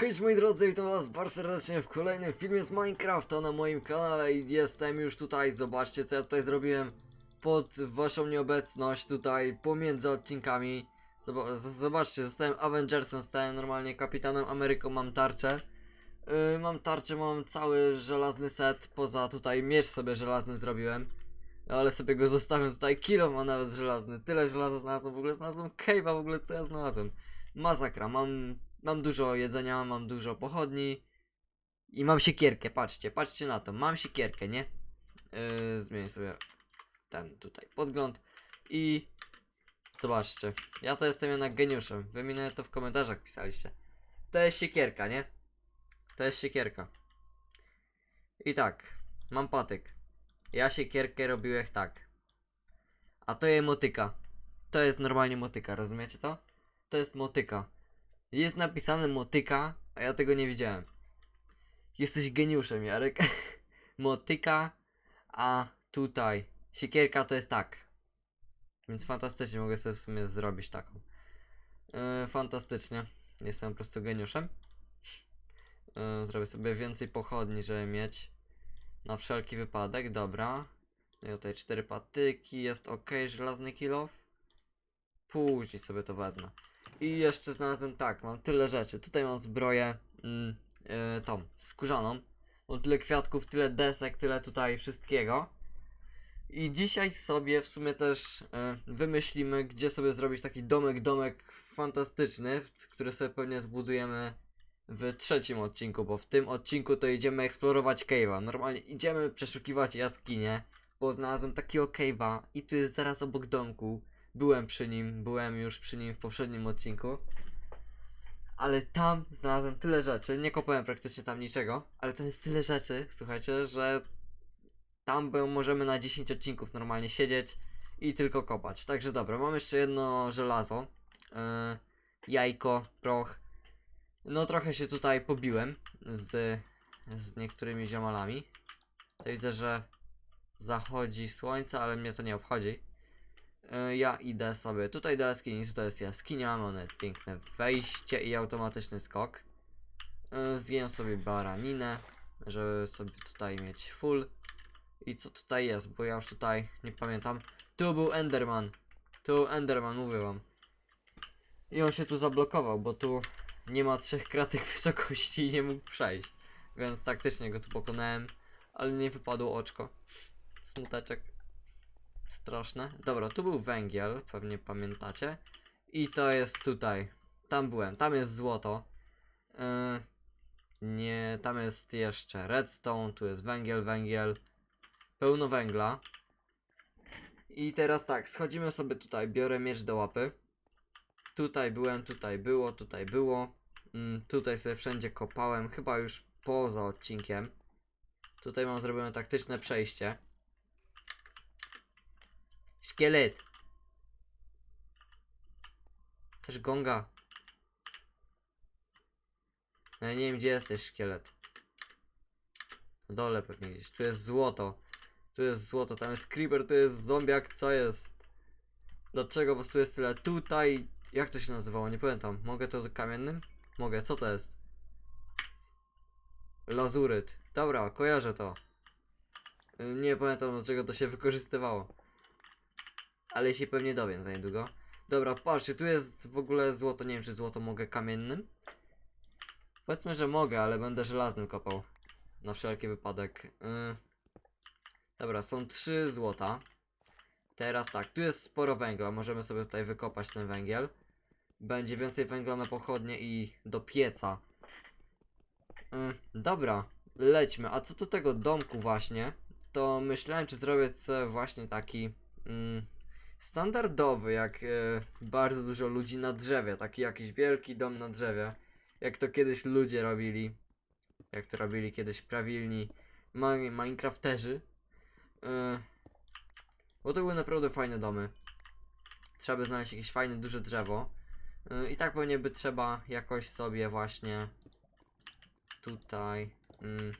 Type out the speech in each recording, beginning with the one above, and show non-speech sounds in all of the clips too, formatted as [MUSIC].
Cześć moi drodzy, witam was bardzo serdecznie w kolejnym filmie z Minecrafta na moim kanale i jestem już tutaj, zobaczcie co ja tutaj zrobiłem pod waszą nieobecność tutaj pomiędzy odcinkami. Zobaczcie, zostałem Avengersem, stałem normalnie Kapitanem Ameryką, mam tarczę. Yy, Mam tarczę, mam cały żelazny set, poza tutaj miecz sobie żelazny zrobiłem. Ale sobie go zostawiam tutaj, kilo ma nawet żelazny, tyle żelaza znalazłem, w ogóle znalazłem cave'a, w ogóle co ja znalazłem. Masakra, mam Mam dużo jedzenia, mam dużo pochodni i mam siekierkę, patrzcie, patrzcie na to, mam siekierkę, nie? Yy, zmienię sobie ten tutaj podgląd i zobaczcie, ja to jestem jednak geniuszem, wy mi to w komentarzach pisaliście. To jest siekierka, nie? To jest siekierka. I tak, mam patyk. Ja siekierkę robiłem tak. A to jest motyka. To jest normalnie motyka, rozumiecie to? To jest motyka. Jest napisane motyka, a ja tego nie widziałem. Jesteś geniuszem, Jarek. [LAUGHS] motyka, a tutaj siekierka to jest tak. Więc fantastycznie mogę sobie w sumie zrobić taką. Yy, fantastycznie. Jestem po prostu geniuszem. Yy, zrobię sobie więcej pochodni, żeby mieć. Na wszelki wypadek, dobra. No i tutaj cztery patyki, jest ok, żelazny kilof. Później sobie to wezmę. I jeszcze znalazłem tak, mam tyle rzeczy. Tutaj mam zbroję mm, yy, tą, skórzaną. Mam tyle kwiatków, tyle desek, tyle tutaj wszystkiego. I dzisiaj sobie w sumie też yy, wymyślimy, gdzie sobie zrobić taki domek, domek fantastyczny, który sobie pewnie zbudujemy w trzecim odcinku, bo w tym odcinku to idziemy eksplorować cave'a. Normalnie idziemy przeszukiwać jaskinie, bo znalazłem takiego cave'a i to jest zaraz obok domku. Byłem przy nim, byłem już przy nim w poprzednim odcinku. Ale tam znalazłem tyle rzeczy, nie kopałem praktycznie tam niczego, ale to jest tyle rzeczy, słuchajcie, że tam możemy na 10 odcinków normalnie siedzieć i tylko kopać. Także dobra, mam jeszcze jedno żelazo, yy, jajko, proch. No trochę się tutaj pobiłem z, z niektórymi ziomalami. Tutaj widzę, że zachodzi słońce, ale mnie to nie obchodzi. E, Ja idę sobie tutaj do jaskini, tutaj jest jaskinia, mamy piękne wejście i automatyczny skok. E, Zjem sobie baraninę, żeby sobie tutaj mieć full. I co tutaj jest, bo ja już tutaj nie pamiętam. Tu był Enderman. Tu Enderman, mówię wam. I on się tu zablokował, bo tu nie ma trzech kratek [LAUGHS] wysokości i nie mógł przejść. Więc taktycznie go tu pokonałem, ale nie wypadło oczko. Smuteczek. Straszne. Dobra, tu był węgiel, pewnie pamiętacie. I to jest tutaj. Tam byłem, tam jest złoto. Yy, nie, tam jest jeszcze redstone, tu jest węgiel, węgiel. Pełno węgla. I teraz tak, schodzimy sobie tutaj, biorę miecz do łapy. Tutaj byłem, tutaj było, tutaj było. Mm, tutaj sobie wszędzie kopałem, chyba już poza odcinkiem. Tutaj mam zrobione taktyczne przejście. Szkielet. Też gonga. No ja nie wiem gdzie jesteś szkielet. Na dole pewnie gdzieś. Tu jest złoto. Tu jest złoto, tam jest creeper, tu jest zombiak, co jest? Dlaczego was tu jest tyle? Tutaj... Jak to się nazywało? Nie pamiętam. Mogę to kamiennym? Mogę, co to jest? Lazuryt. Dobra, kojarzę to. Y, Nie pamiętam do czego to się wykorzystywało. Ale się pewnie dowiem za niedługo. Dobra, patrzcie, tu jest w ogóle złoto. Nie wiem, czy złoto mogę kamiennym. Powiedzmy, że mogę, ale będę żelaznym kopał. Na wszelki wypadek. Yy. Dobra, są trzy złota. Teraz tak, tu jest sporo węgla. Możemy sobie tutaj wykopać ten węgiel. Będzie więcej węgla na pochodnie i do pieca. Yy, dobra, lećmy. A co do tego domku właśnie, to myślałem, czy zrobię sobie właśnie taki mm, standardowy, jak e, bardzo dużo ludzi na drzewie. Taki jakiś wielki dom na drzewie. Jak to kiedyś ludzie robili. Jak to robili kiedyś prawilni Minecrafterzy. Yy, bo to były naprawdę fajne domy. Trzeba by znaleźć jakieś fajne, duże drzewo. Yy, I tak pewnie by trzeba jakoś sobie właśnie tutaj. Mm.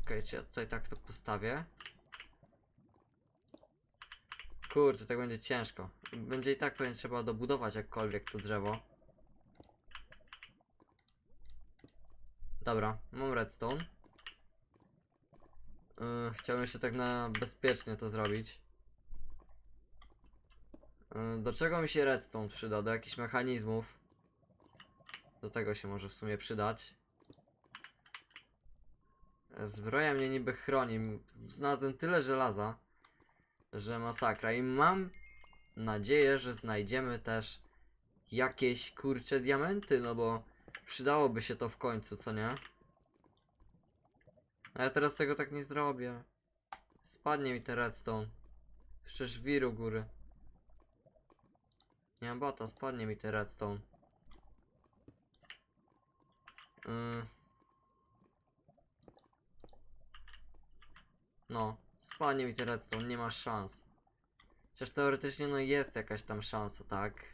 Okej, czy ja tutaj tak to postawię? Kurczę, tak będzie ciężko. Będzie i tak pewnie trzeba dobudować jakkolwiek to drzewo. Dobra, mam redstone. Yy, chciałbym jeszcze tak na bezpiecznie to zrobić. Yy, do czego mi się redstone przyda? Do jakichś mechanizmów. Do tego się może w sumie przydać. Zbroja mnie niby chroni. Znalazłem tyle żelaza że masakra. I mam nadzieję, że znajdziemy też jakieś kurcze diamenty, no bo przydałoby się to w końcu, co nie? A ja teraz tego tak nie zrobię. Spadnie mi ten redstone. Jeszcze żwir u góry. Nie mam bata, spadnie mi ten redstone. Yy. No, spadnie mi ten redstone, nie ma szans. Chociaż teoretycznie no jest jakaś tam szansa, tak?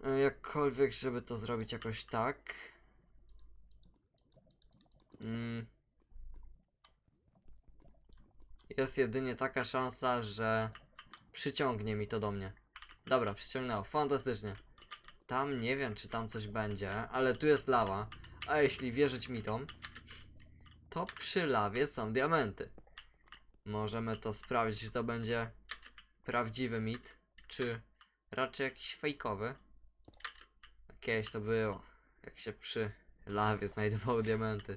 Yy, Jakkolwiek, żeby to zrobić jakoś tak. Mm. Jest jedynie taka szansa, że przyciągnie mi to do mnie. Dobra, przyciągnęło, fantastycznie. Tam nie wiem, czy tam coś będzie, ale tu jest lawa. A jeśli wierzyć mitom, to przy lawie są diamenty. Możemy to sprawdzić, czy to będzie prawdziwy mit, czy raczej jakiś fejkowy. Kiedyś to było, jak się przy lawie znajdowały diamenty.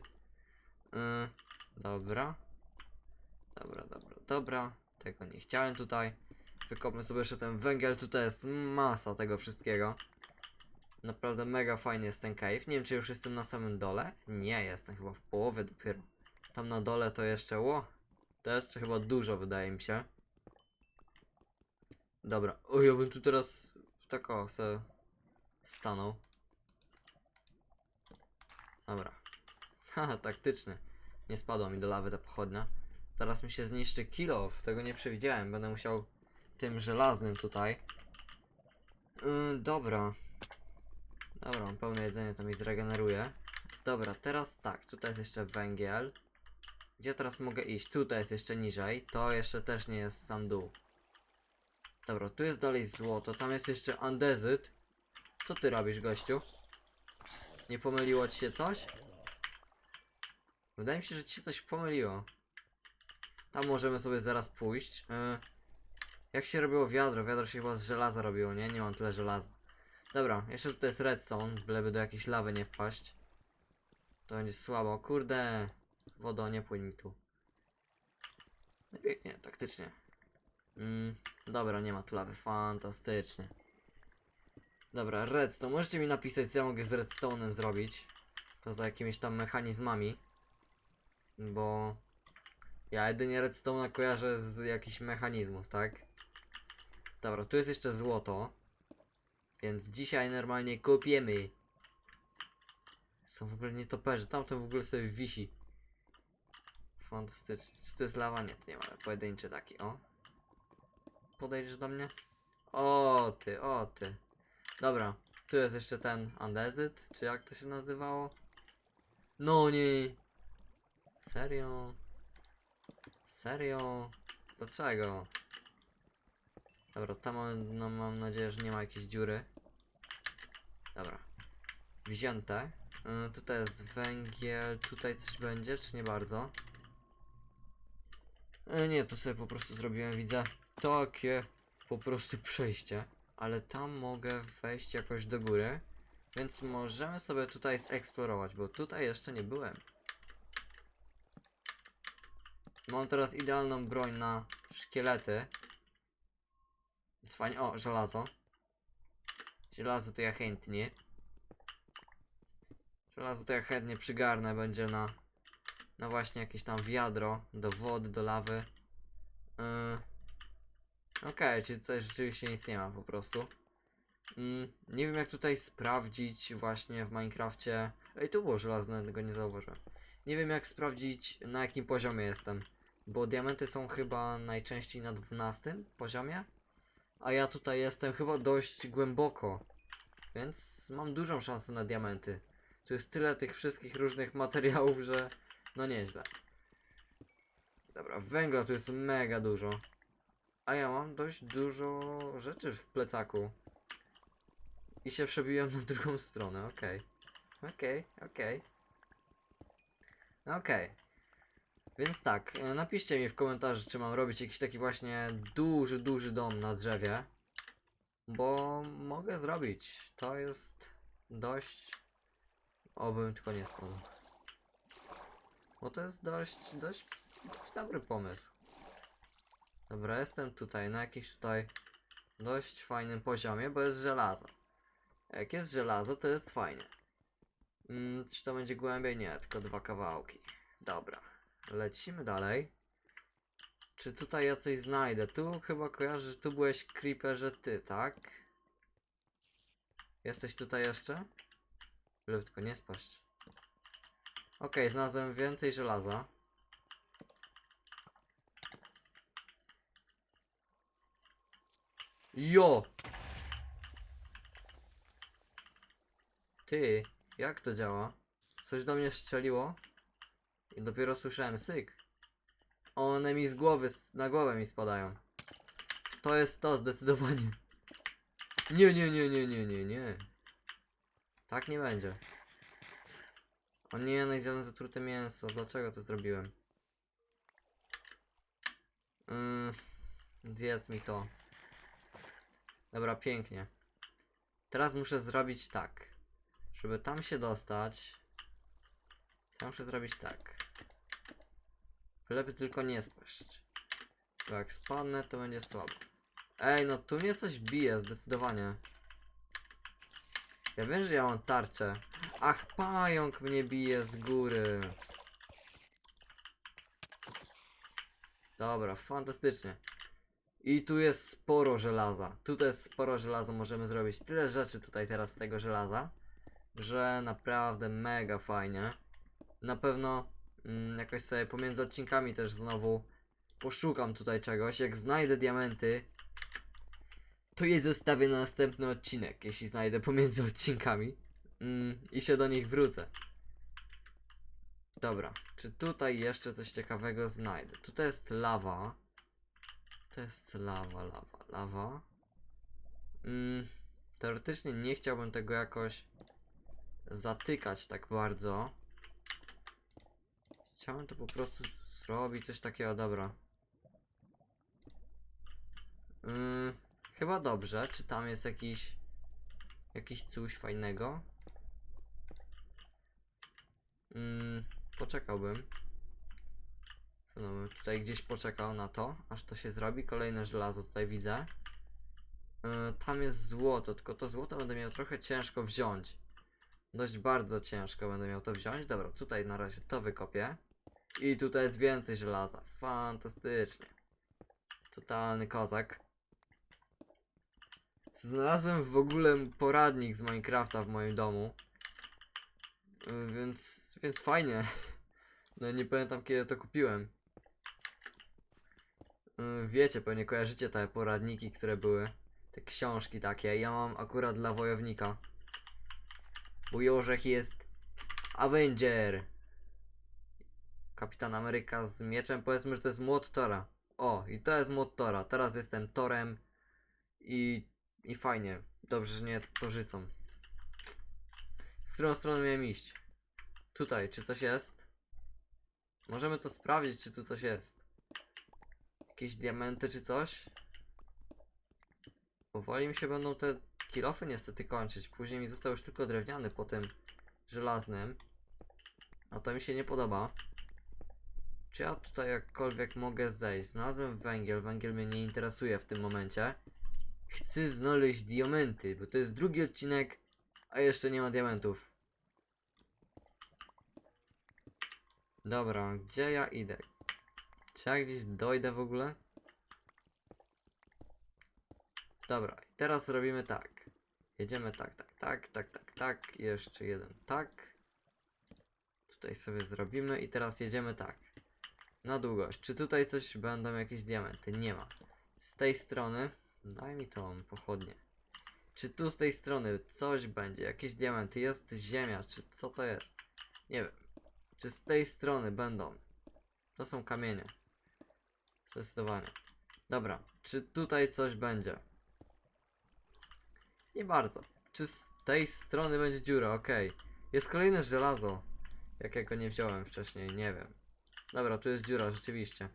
Yy, dobra. Dobra, dobra, dobra. Tego nie chciałem tutaj. Wykopmy sobie jeszcze ten węgiel. Tutaj jest masa tego wszystkiego. Naprawdę mega fajny jest ten cave. Nie wiem, czy już jestem na samym dole. Nie, jestem chyba w połowie dopiero. Tam na dole to jeszcze, ło. To jeszcze chyba dużo, wydaje mi się. Dobra. O, ja bym tu teraz w tako se stanął. Dobra. [LAUGHS] Haha, taktycznie. Nie spadła mi do lawy ta pochodnia. Zaraz mi się zniszczy kilo, tego nie przewidziałem. Będę musiał tym żelaznym tutaj. Yy, dobra. Dobra, pełne jedzenie, to mi zregeneruje. Dobra, teraz tak, tutaj jest jeszcze węgiel. Gdzie teraz mogę iść? Tutaj jest jeszcze niżej. To jeszcze też nie jest sam dół. Dobra, tu jest dalej złoto, tam jest jeszcze andezyt. Co ty robisz, gościu? Nie pomyliło ci się coś? Wydaje mi się, że ci się coś pomyliło. Tam możemy sobie zaraz pójść. Yy, jak się robiło wiadro? Wiadro się chyba z żelaza robiło, nie? Nie mam tyle żelaza. Dobra, jeszcze tutaj jest redstone, byleby do jakiejś lawy nie wpaść. To będzie słabo. Kurde! Wodo, nie płyń mi tu. No Pięknie, taktycznie. Mm, dobra, nie ma tu lawy. Fantastycznie. Dobra, redstone. Możecie mi napisać, co ja mogę z redstone'em zrobić. Poza jakimiś tam mechanizmami. Bo... Ja jedynie redstone'a kojarzę z jakichś mechanizmów, tak? Dobra, tu jest jeszcze złoto. Więc dzisiaj normalnie kopiemy. Są w ogóle nietoperze. Tamten w ogóle sobie wisi. Fantastycznie. Czy to jest lawa? Nie, to nie ma. ale Pojedynczy taki, o. Podejdziesz do mnie? O ty, o ty. Dobra, tu jest jeszcze ten andezyt, czy jak to się nazywało? No nie. Serio? Serio? Dlaczego? Dobra, tam no, mam nadzieję, że nie ma jakiejś dziury. Dobra. Wzięte. Y, tutaj jest węgiel, tutaj coś będzie, czy nie bardzo? Y, nie, to sobie po prostu zrobiłem, widzę takie po prostu przejście. Ale tam mogę wejść jakoś do góry. Więc możemy sobie tutaj zeksplorować, bo tutaj jeszcze nie byłem. Mam teraz idealną broń na szkielety. Więc fajnie. O, żelazo. Żelazo to ja chętnie. Żelazo to ja chętnie przygarnę, będzie na... Na właśnie jakieś tam wiadro, do wody, do lawy. Yy. Okej, czyli tutaj rzeczywiście nic nie ma po prostu. Mm, nie wiem jak tutaj sprawdzić właśnie w Minecrafcie. Ej, tu było żelazne, tego nie zauważyłem. Nie wiem jak sprawdzić na jakim poziomie jestem. Bo diamenty są chyba najczęściej na 12 poziomie. A ja tutaj jestem chyba dość głęboko. Więc mam dużą szansę na diamenty. Tu jest tyle tych wszystkich różnych materiałów, że no nieźle. Dobra, węgla tu jest mega dużo. A ja mam dość dużo rzeczy w plecaku. I się przebiłem na drugą stronę, okej. Okej, okej. Okej. Więc tak, e, napiszcie mi w komentarzu, czy mam robić jakiś taki właśnie duży, duży dom na drzewie. Bo mogę zrobić. To jest dość... Obym tylko nie spadł. Bo to jest dość, dość, dość dobry pomysł. Dobra, jestem tutaj na jakimś tutaj dość fajnym poziomie, bo jest żelazo. Jak jest żelazo, to jest fajnie. Mm, czy to będzie głębiej? Nie, tylko dwa kawałki. Dobra, lecimy dalej. Czy tutaj ja coś znajdę? Tu chyba kojarzę, że tu byłeś creeperze ty, tak? Jesteś tutaj jeszcze? Lub tylko nie spaść. Okej, znalazłem więcej żelaza. Jo! Ty, jak to działa? Coś do mnie strzeliło? I dopiero słyszałem syk. One mi z głowy, na głowę mi spadają. To jest to, zdecydowanie. Nie, nie, nie, nie, nie, nie, nie. Tak nie będzie. O nie, no i zjadłem zatrute mięso. Dlaczego to zrobiłem? Mm, zjedz mi to. Dobra, pięknie. Teraz muszę zrobić tak. Żeby tam się dostać. To muszę zrobić tak. Lepiej tylko nie spaść. Bo jak spadnę, to będzie słabo. Ej, no tu mnie coś bije, zdecydowanie. Ja wiem, że ja mam tarczę. Ach, pająk mnie bije z góry. Dobra, fantastycznie. I tu jest sporo żelaza. Tutaj jest sporo żelaza, możemy zrobić tyle rzeczy tutaj teraz z tego żelaza, że naprawdę mega fajnie. Na pewno mm, jakoś sobie pomiędzy odcinkami też znowu poszukam tutaj czegoś. Jak znajdę diamenty, to je zostawię na następny odcinek, jeśli znajdę pomiędzy odcinkami. Mm, I się do nich wrócę. Dobra, czy tutaj jeszcze coś ciekawego znajdę? Tutaj jest lawa. To jest lawa, lawa, lawa. Mm, teoretycznie nie chciałbym tego jakoś zatykać tak bardzo. Chciałem to po prostu zrobić coś takiego, dobra. Ym, chyba dobrze. Czy tam jest jakiś jakiś coś fajnego? Ym, poczekałbym. No, bym tutaj gdzieś poczekał na to, aż to się zrobi. Kolejne żelazo tutaj widzę. Yy, tam jest złoto, tylko to złoto będę miał trochę ciężko wziąć. Dość bardzo ciężko będę miał to wziąć. Dobra, tutaj na razie to wykopię. I tutaj jest więcej żelaza. Fantastycznie. Totalny kozak. Znalazłem w ogóle poradnik z Minecrafta w moim domu. Yy, Więc, więc fajnie. [LAUGHS] No nie pamiętam kiedy to kupiłem. Yy, Wiecie, pewnie kojarzycie te poradniki, które były. Te książki takie. Ja mam akurat dla wojownika. Bo Jorzech jest Avenger. Kapitan Ameryka z mieczem. Powiedzmy, że to jest młot Tora. O, i to jest młot Tora. Teraz jestem Torem. I, i fajnie. Dobrze, że nie Torzycą. W którą stronę miałem iść? Tutaj, czy coś jest? Możemy to sprawdzić, czy tu coś jest. Jakieś diamenty, czy coś? Powoli mi się będą te kilofy niestety kończyć. Później mi został już tylko drewniany po tym żelaznym. A to mi się nie podoba. Czy ja tutaj jakkolwiek mogę zejść? Znalazłem węgiel. Węgiel mnie nie interesuje w tym momencie. Chcę znaleźć diamenty, bo to jest drugi odcinek, a jeszcze nie ma diamentów. Dobra, gdzie ja idę? Czy ja gdzieś dojdę w ogóle? Dobra, teraz robimy tak. Jedziemy tak, tak, tak, tak, tak, tak. Jeszcze jeden tak. Tutaj sobie zrobimy i teraz jedziemy tak. Na długość. Czy tutaj coś będą jakieś diamenty? Nie ma. Z tej strony. Daj mi tą pochodnię. Czy tu z tej strony coś będzie? Jakieś diamenty? Jest ziemia? Czy co to jest? Nie wiem. Czy z tej strony będą? To są kamienie. Zdecydowanie. Dobra. Czy tutaj coś będzie? Nie bardzo. Czy z tej strony będzie dziura? Okej. Jest kolejne żelazo. Jakiego nie wziąłem wcześniej, nie wiem. Dobra, tu jest dziura, rzeczywiście.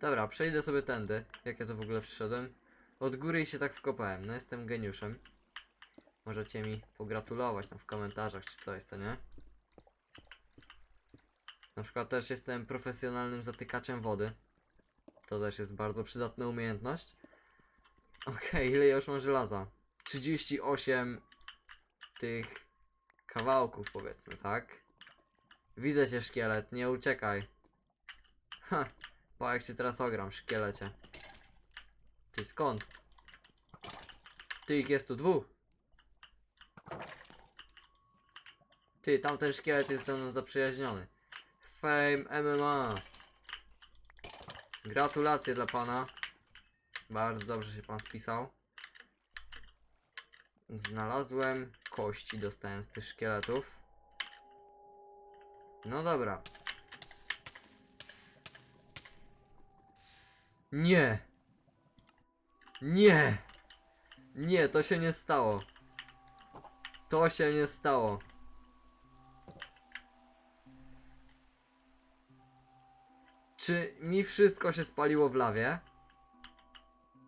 Dobra, przejdę sobie tędy. Jak ja to w ogóle przyszedłem? Od góry i się tak wkopałem. No jestem geniuszem. Możecie mi pogratulować tam w komentarzach czy coś, co nie? Na przykład też jestem profesjonalnym zatykaczem wody. To też jest bardzo przydatna umiejętność. Okej, ile ja już mam żelaza? 38 tych kawałków powiedzmy, tak? Widzę cię szkielet, nie uciekaj. Ha, pa jak cię teraz ogram, szkielecie. Ty skąd? Ty ich jest tu dwóch. Ty, tamten szkielet jest ze mną zaprzyjaźniony. Fame MMA. Gratulacje dla pana. Bardzo dobrze się pan spisał. Znalazłem kości, dostałem z tych szkieletów. No dobra. Nie! Nie! Nie, to się nie stało. To się nie stało. Czy mi wszystko się spaliło w lawie?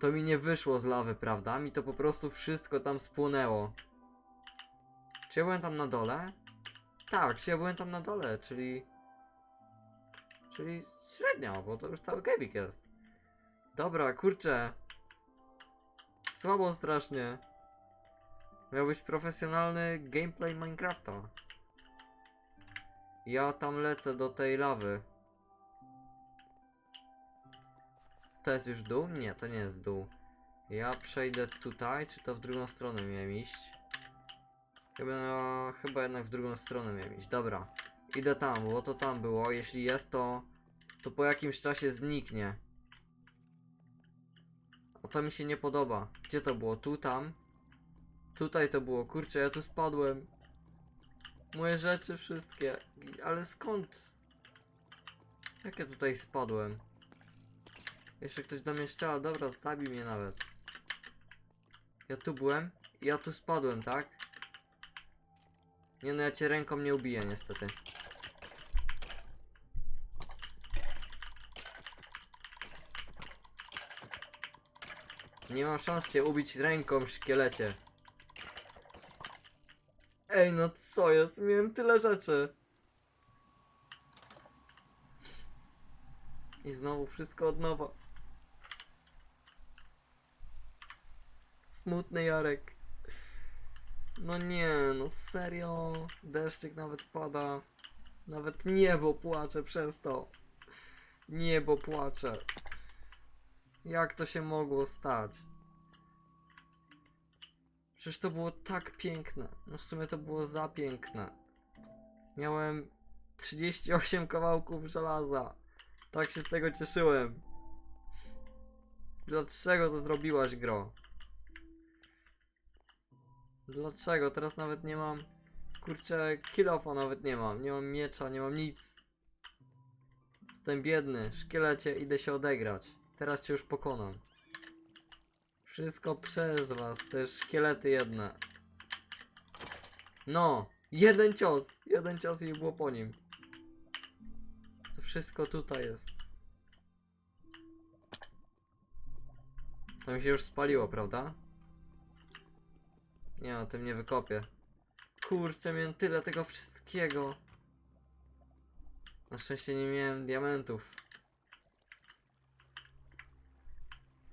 To mi nie wyszło z lawy, prawda? Mi to po prostu wszystko tam spłonęło. Czy ja byłem tam na dole? Tak, czy ja byłem tam na dole, czyli... Czyli średnio, bo to już cały kebik jest. Dobra, kurczę. Słabo strasznie. Miał być profesjonalny gameplay Minecrafta. Ja tam lecę do tej lawy. To jest już dół? Nie, to nie jest dół. Ja przejdę tutaj, czy to w drugą stronę miałem iść? Chyba, no, chyba jednak w drugą stronę miałem iść. Dobra, idę tam, bo to tam było. Jeśli jest, to, to po jakimś czasie zniknie. A to mi się nie podoba. Gdzie to było? Tu, tam? Tutaj to było. Kurczę, ja tu spadłem. Moje rzeczy wszystkie. Ale skąd? Jak ja tutaj spadłem? Jeszcze ktoś do mnie strzela, dobra, zabij mnie nawet. Ja tu byłem ja tu spadłem, tak? Nie no, ja cię ręką nie ubiję niestety. Nie mam szans cię ubić ręką, szkielecie. Ej, no co jest? Miałem tyle rzeczy. I znowu wszystko od nowa. Smutny Jarek. No nie, no serio. Deszczyk nawet pada. Nawet niebo płacze przez to. Niebo płacze. Jak to się mogło stać? Przecież to było tak piękne. No w sumie to było za piękne. Miałem 38 kawałków żelaza. Tak się z tego cieszyłem. Dlaczego to zrobiłaś, gro? Dlaczego? Teraz nawet nie mam... Kurczę, kilofa nawet nie mam. Nie mam miecza, nie mam nic. Jestem biedny. Szkielecie, idę się odegrać. Teraz cię już pokonam. Wszystko przez was, te szkielety jedne. No! Jeden cios! Jeden cios i było po nim. To wszystko tutaj jest. To mi się już spaliło, prawda? Nie, o tym nie wykopię. Kurczę, miałem tyle tego wszystkiego. Na szczęście nie miałem diamentów.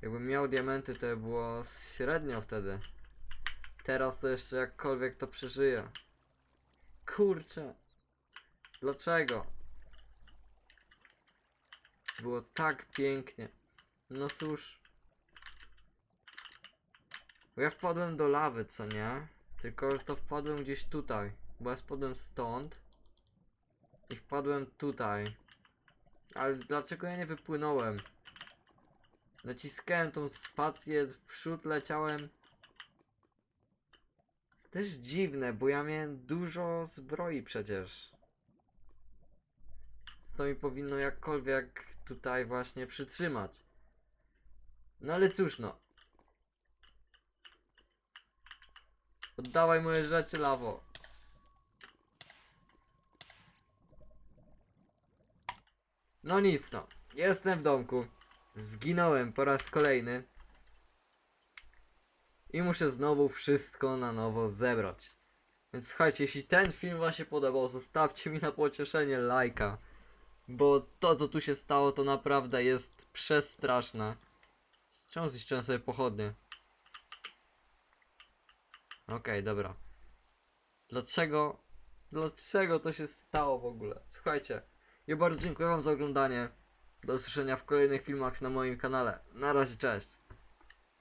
Jakbym miał diamenty, to by było średnio wtedy. Teraz to jeszcze jakkolwiek to przeżyję. Kurczę. Dlaczego? Było tak pięknie. No cóż. Bo ja wpadłem do lawy, co nie? Tylko że to wpadłem gdzieś tutaj. Bo ja spadłem stąd. I wpadłem tutaj. Ale dlaczego ja nie wypłynąłem? Naciskałem tą spację, w przód leciałem. Też dziwne, bo ja miałem dużo zbroi przecież. Z to mi powinno jakkolwiek tutaj właśnie przytrzymać. No ale cóż no. Oddawaj moje rzeczy, lawo. No nic no. Jestem w domku. Zginąłem po raz kolejny. I muszę znowu wszystko na nowo zebrać. Więc słuchajcie, jeśli ten film wam się podobał, zostawcie mi na pocieszenie lajka. Bo to co tu się stało to naprawdę jest przestraszne. Czemu zniszczyłem sobie pochodnie? Okej, dobra. Dlaczego? Dlaczego to się stało w ogóle? Słuchajcie, ja bardzo dziękuję wam za oglądanie. Do usłyszenia w kolejnych filmach na moim kanale. Na razie, cześć.